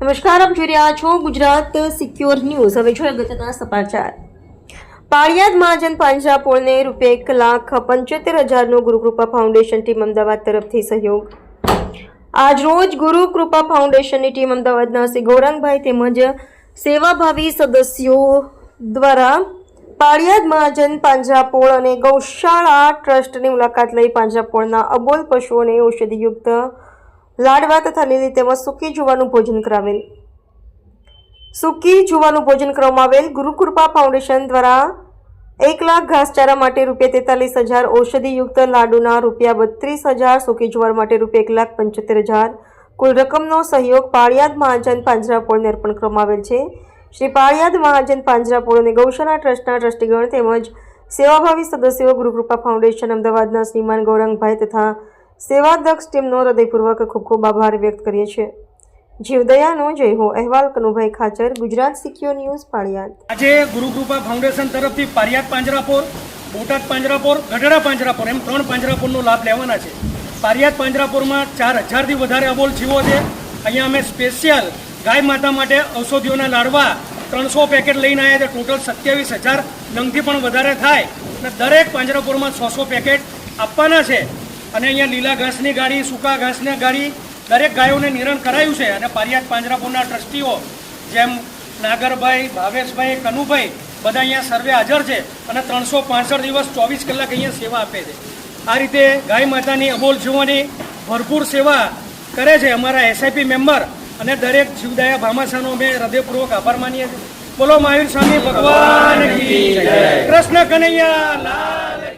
નમસ્કાર, આપ જોઈ રહ્યા છો ગુજરાત સિક્યોર ન્યૂઝ. હવે જોઈએ અગત્યના સમાચાર. પાળિયાદ મહાજન પાંજરાપોળને રૂપિયા એક લાખ પંચોતેર હજારનો ગુરુકૃપા ફાઉન્ડેશન ટીમ અમદાવાદ તરફથી સહયોગ. આજરોજ ગુરુકૃપા ફાઉન્ડેશનની ટીમ અમદાવાદના શ્રી ગૌરાંગભાઈ તેમજ સેવાભાવી સદસ્યો દ્વારા પાળિયાદ મહાજન પાંજરાપોળ અને ગૌશાળા ટ્રસ્ટની મુલાકાત લઈ પાંજરાપોળના અબોલ પશુઓને ઔષધિયુક્ત લાડવા તથા લીલી તેમજ સૂકી જુવાનું ભોજન કરાવેલ. સૂકી જુવાનું ભોજન કરવામાં આવેલ. ગુરુકૃપા ફાઉન્ડેશન દ્વારા એક લાખ ઘાસચારા માટે રૂપિયા તેતાલીસ હજાર ઔષધિયુક્ત લાડુના રૂપિયા બત્રીસ હજાર સૂકી જુવાર માટે રૂપિયા એક લાખ પંચોતેર હજાર. કુલ રકમનો સહયોગ પાળિયાદ મહાજન પાંજરાપોળને અર્પણ કરવામાં આવેલ છે. શ્રી પાળિયાદ મહાજન પાંજરાપોળ અને ગૌશાળા ટ્રસ્ટના ટ્રસ્ટીગણ તેમજ સેવાભાવી સદસ્યો ગુરુકૃપા ફાઉન્ડેશન, અમદાવાદના શ્રીમાન ગૌરંગભાઈ તથા સેવાદક્ષ ટીમનો હૃદયપૂર્વક ખૂબ ખૂબ આભાર વ્યક્ત કરીએ છીએ. જીવદયાનો જય હો, અહેવાલ કનુભાઈ ખાચર, ગુજરાત સિક્યોર ન્યૂઝ, પાળિયાદ. આજે ગુરુકૃપા ફાઉન્ડેશન તરફથી પારિયાદ પાંજરાપોર, બોટાદ પાંજરાપોર, ગઢડા પાંજરાપોર, એમ ત્રણ પાંજરાપોરનો લાભ લેવાના છે. પારિયાદ પાંજરાપોરમાં ચાર હજારથી વધારે અબોલ જીવો છે. અહીંયા અમે સ્પેશિયલ ગાય માતા માટે ઔષધિઓના લાડવા ત્રણસો પેકેટ લઈને આવ્યા છે. ટોટલ સત્યાવીસ હજાર નંગથી પણ વધારે થાય. અને દરેક પાંજરાપોરમાં સો સો પેકેટ આપવાના છે. અને અહીંયા લીલા ઘાસની ગાડી, સૂકા ઘાસની ગાડી, દરેક ગાયોને નિરણ કરાયું છે. અને પારિયાદ પાંજરાપુરના ટ્રસ્ટીઓ જેમ નાગરભાઈ, ભાવેશભાઈ, કનુભાઈ, બધા અહીંયા સર્વે હાજર છે અને ત્રણસો પાંસઠ દિવસ ચોવીસ કલાક અહીંયા સેવા આપે છે. આ રીતે ગાય માતાની અબોલ જીવોની ભરપૂર સેવા કરે છે અમારા એસઆઈપી મેમ્બર અને દરેક જીવદયા ભામાસાનો અમે હૃદયપૂર્વક આભાર માનીએ છીએ. બોલો મહાવીર સ્વામી, ભગવાન કૃષ્ણ કનૈયા, લાલ